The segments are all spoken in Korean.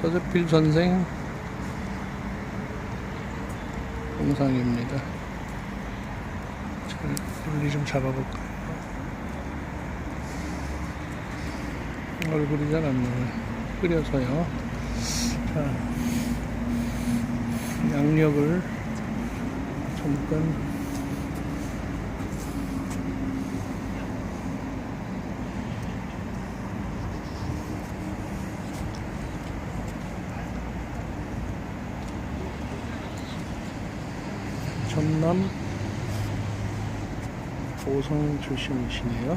서재필 선생 영상입니다. 잘 분리 좀 잡아볼까요? 얼굴이 잘 안 나와요. 끓여서요. 자, 양력을 잠깐 전남 보성 출신이시네요.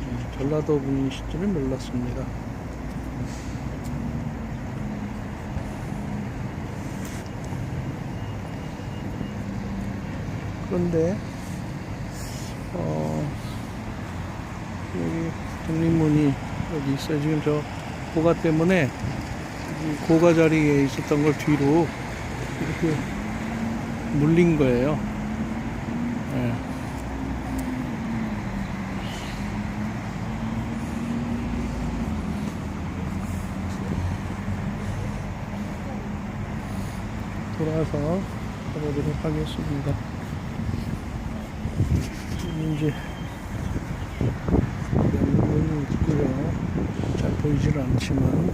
네, 전라도 분이실 줄은 몰랐습니다. 그런데 어, 여기 독립문이 여기 있어요. 지금 저 고가 때문에 이 고가 자리에 있었던 걸 뒤로 이렇게 물린 거예요. 예. 돌아서 가보도록 하겠습니다. 이제 연문이 있고요. 잘 보이질 않지만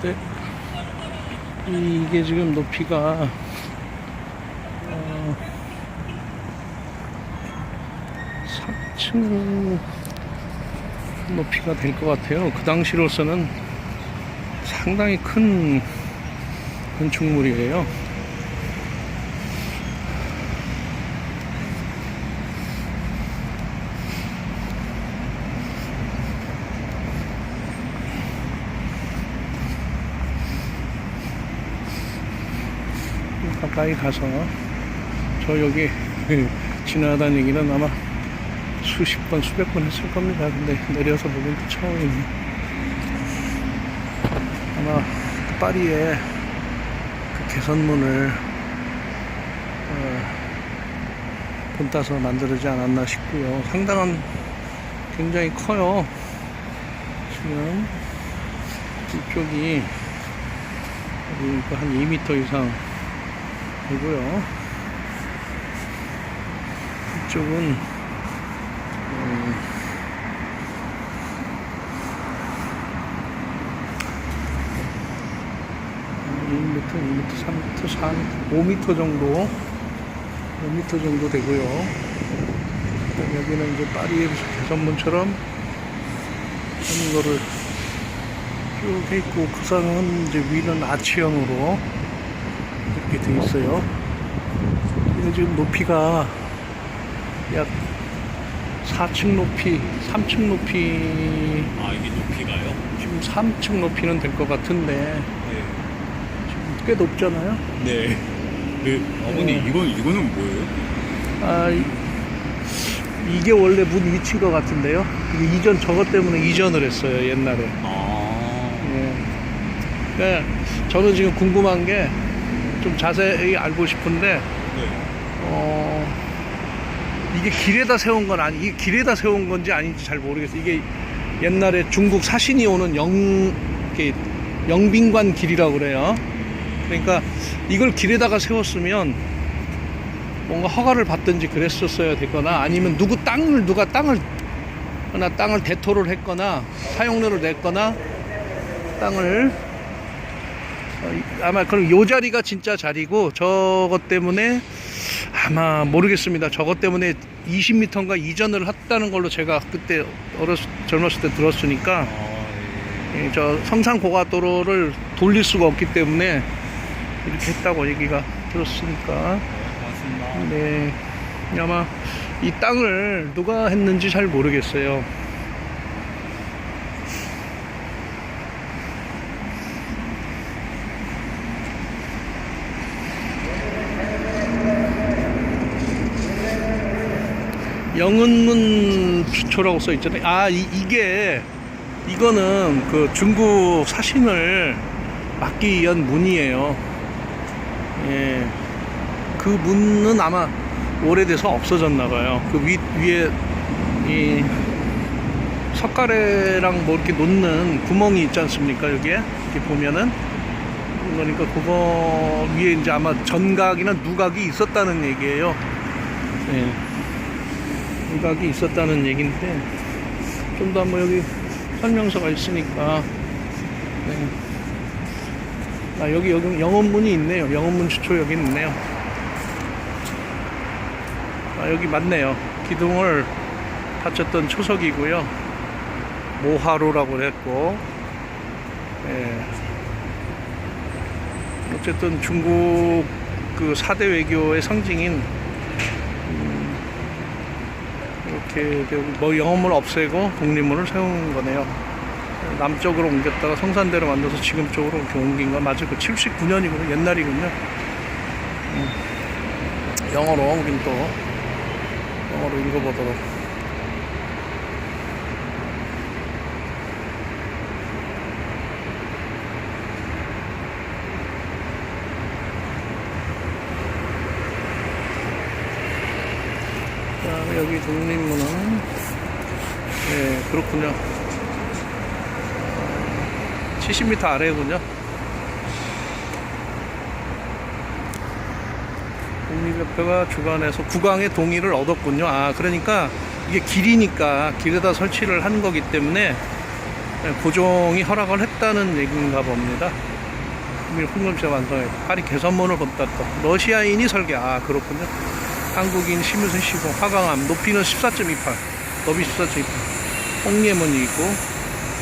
근데 이게 지금 높이가 어, 3층 높이가 될 것 같아요. 그 당시로서는 상당히 큰 건축물이에요. 가까이 가서 저 여기 지나다니기는 아마 수십 번, 수백 번 했을 겁니다. 근데 내려서 보긴 또 처음이네. 아마 파리에 그 개선문을 어, 본 따서 만들지 않았나 싶고요. 상당한 굉장히 커요. 지금 이쪽이 한 2m 이상 되고요. 이쪽은 음, 한 1m, 2m, 3m, 4m, 5m 정도, 5m 정도 되고요. 여기는 이제 파리의 개선문처럼 하는 거를 쭉 있고 그 상은 이제 위는 아치형으로 이렇게 돼 있어요. 이거 지금 높이가 약 4층 높이, 3층 높이, 아 이게 높이가요? 지금 3층 높이는 될 것 같은데 네. 지금 꽤 높잖아요. 네. 그 어머니 네. 이건 이거는 뭐예요? 아, 이- 이게 원래 문 위치인 것 같은데요. 이게 이전 저것 때문에 이전을 했어요 옛날에. 아. 예. 그러니까 저는 지금 궁금한 게 좀 자세히 알고 싶은데 네. 어, 이게 길에다 세운 건 아니, 이게 길에다 세운 건지 아닌지 잘 모르겠어요. 이게 옛날에 중국 사신이 오는 영, 영빈관 길이라고 그래요. 그러니까 이걸 길에다가 세웠으면 뭔가 허가를 받든지 그랬었어야 됐거나 아니면 누구 땅을, 누가 땅을, 하나 땅을 대토를 했거나 사용료를 냈거나 땅을 아마 그럼 요 자리가 진짜 자리고 저것 때문에 아마 모르겠습니다. 저것 때문에 20m인가 이전을 했다는 걸로 제가 그때 어렸 젊었을 때 들었으니까 아, 네. 예, 저 성산 고가도로를 돌릴 수가 없기 때문에 이렇게 했다고 얘기가 들었으니까 고맙습니다. 네 아마 이 땅을 누가 했는지 잘 모르겠어요. 영은문 주초라고 써 있잖아요. 아, 이, 이게 이거는 그 중국 사신을 막기 위한 문이에요. 예. 그 문은 아마 오래돼서 없어졌나 봐요. 그 위, 위에 이 석가래랑 뭐 이렇게 놓는 구멍이 있지 않습니까? 여기에 이렇게 보면은 그러니까 그거 위에 이제 아마 전각이나 누각이 있었다는 얘기예요. 예. 누각이 있었다는 얘기인데 좀 더 한번 여기 설명서가 있으니까 네. 아 여기 여기 영원문이 있네요. 영원문 주초 여기 있네요. 아 여기 맞네요. 기둥을 다쳤던 초석이고요. 모하로라고 했고 예. 어쨌든 중국 그 4대 외교의 상징인 음, 이렇게 뭐 영어문을 없애고 독립문을 세운 거네요. 남쪽으로 옮겼다가 성산대로 만들어서 지금 쪽으로 이렇게 옮긴 건 맞을 거 79년이군요. 옛날이군요. 음, 영어로 우린 또 영어로 읽어보도록. 자, 여기 독립문은 예 그렇군요. 70m 아래군요. 독립협회가 주관해서 국왕의 동의를 얻었군요. 아 그러니까 이게 길이니까 길에다 설치를 한 거기 때문에 예, 고종이 허락을 했다는 얘기인가 봅니다. 홍금씨가 완성했고 파리 개선문을 본다 또 러시아인이 설계. 아 그렇군요 한국인 심유선 시공 화강암 높이는 14.28 너비 14.28 홍예문이 있고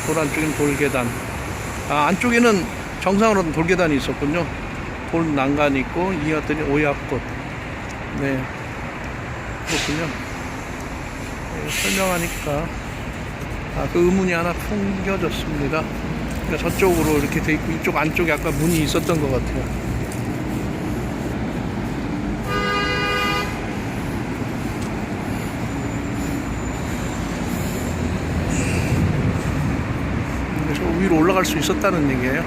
돌 안쪽엔 돌계단. 아 안쪽에는 정상으로는 돌계단이 있었군요. 돌 난간이 있고 이었더니 오약꽃. 네. 그렇군요. 네, 설명하니까. 아, 그 의문이 하나 풍겨졌습니다. 그러니까 저쪽으로 이렇게 돼 있고 이쪽 안쪽에 아까 문이 있었던 것 같아요 저 위로 올라갈 수 있었다는 얘기예요.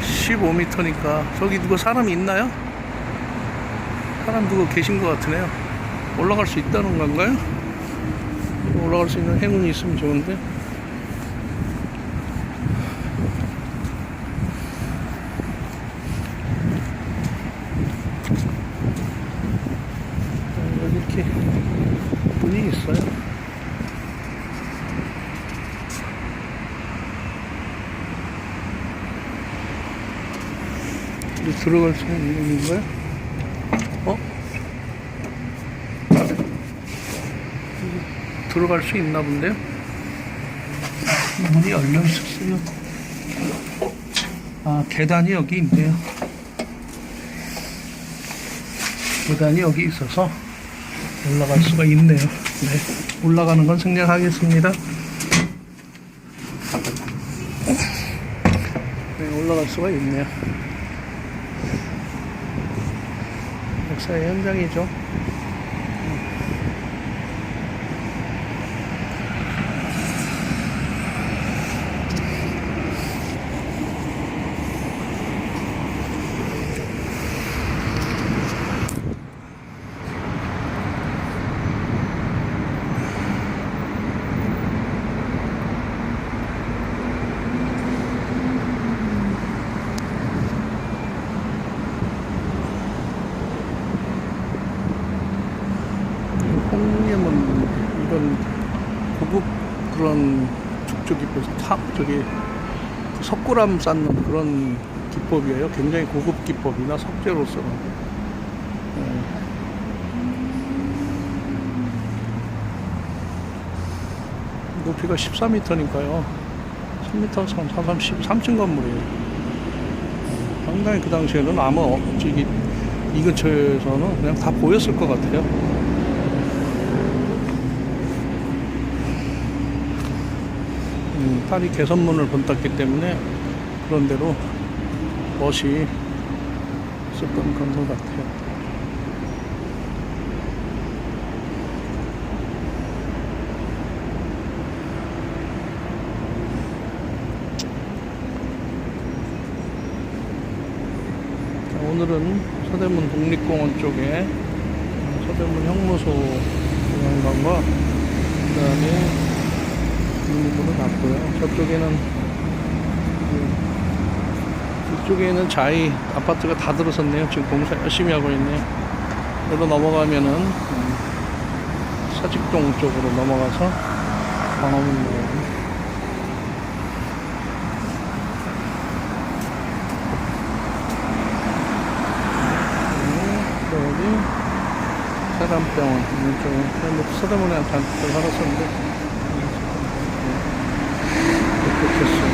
15m니까 저기 누가 사람이 있나요? 사람 누가 계신 것 같으네요. 올라갈 수 있다는 건가요? 올라갈 수 있는 행운이 있으면 좋은데. 이렇게 문이 있어요. 들어갈 수 있는 건가요? 어? 들어갈 수 있나 본데요? 문이 열려 있었어요. 아, 계단이 여기 있네요. 계단이 여기 있어서 올라갈 수가 있네요. 네. 올라가는 건 생략하겠습니다. 네, 올라갈 수가 있네요. 역사의 현장이죠. 홍예문 이런 고급 그런 축조 기법에서 탑 저기 그 석굴암 쌓는 그런 기법이에요. 굉장히 고급 기법이나 석재로서는. 예. 높이가 14m니까요. 3m, 3, 3, 3층 건물이에요. 상당히 그 당시에는 아마 어, 저기 이 근처에서는 그냥 다 보였을 것 같아요. 판이 개선문을 본땄기 때문에 그런 대로 멋이 있었던 그런 같아요. 오늘은 서대문 독립공원 쪽에 서대문 형무소 공원관과 그 다음에 국립으로 갔고요. 저쪽에는 그, 이쪽에는 자이 아파트가 다 들어섰네요. 지금 공사 열심히 하고 있네요. 여기로 넘어가면은 음, 사직동 쪽으로 넘어가서 광화문로 여기 사람병원 이쪽에 뭐 서대문에 한 잔뜩 살았었는데 Christian.